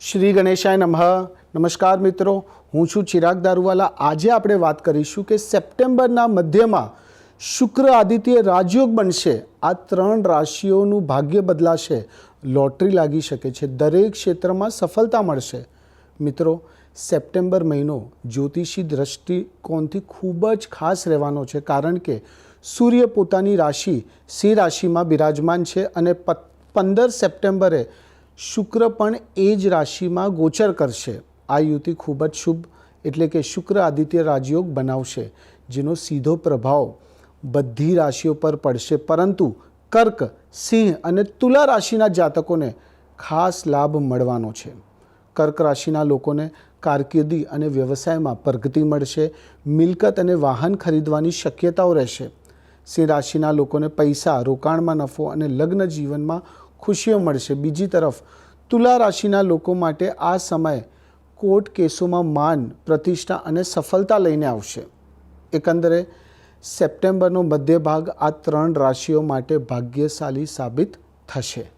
શ્રી ગણેશાય નમઃ. નમસ્કાર મિત્રો, હું છું ચિરાગ દારૂવાલા. આજે આપણે વાત કરીશું કે સપ્ટેમ્બરના મધ્યમાં શુક્ર આદિત્ય રાજયોગ બનશે. આ ત્રણ રાશિઓનું ભાગ્ય બદલાશે. લોટરી લાગી શકે છે. દરેક ક્ષેત્રમાં સફળતા મળશે. મિત્રો, સપ્ટેમ્બર મહિનો જ્યોતિષી દ્રષ્ટિકોણથી ખૂબ જ ખાસ રહેવાનો છે, કારણ કે સૂર્ય પોતાની રાશિ સિંહ રાશિમાં બિરાજમાન છે અને પંદર સપ્ટેમ્બરે શુક્ર પણ એ જ રાશિમાં ગોચર કરશે. આ યુતિ ખૂબ જ શુભ એટલે કે શુક્ર આદિત્ય રાજયોગ બનાવશે, જેનો સીધો પ્રભાવ બધી રાશિઓ પર પડશે. પરંતુ કર્ક, સિંહ અને તુલા રાશિના જાતકોને ખાસ લાભ મળવાનો છે. કર્ક રાશિના લોકોને કારકિર્દી અને વ્યવસાયમાં પ્રગતિ મળશે, મિલકત અને વાહન ખરીદવાની શક્યતાઓ રહેશે. સિંહ રાશિના લોકોને પૈસા, રોકાણમાં નફો અને લગ્ન જીવનમાં ખુશીઓ મળશે. બીજી તરફ, તુલા રાશિના લોકો માટે આ સમય કોર્ટ કેસોમાં માન, પ્રતિષ્ઠા અને સફળતા લઈને આવશે. એકંદરે, સપ્ટેમ્બરનો મધ્ય ભાગ આ ત્રણ રાશિઓ માટે ભાગ્યશાળી સાબિત થશે.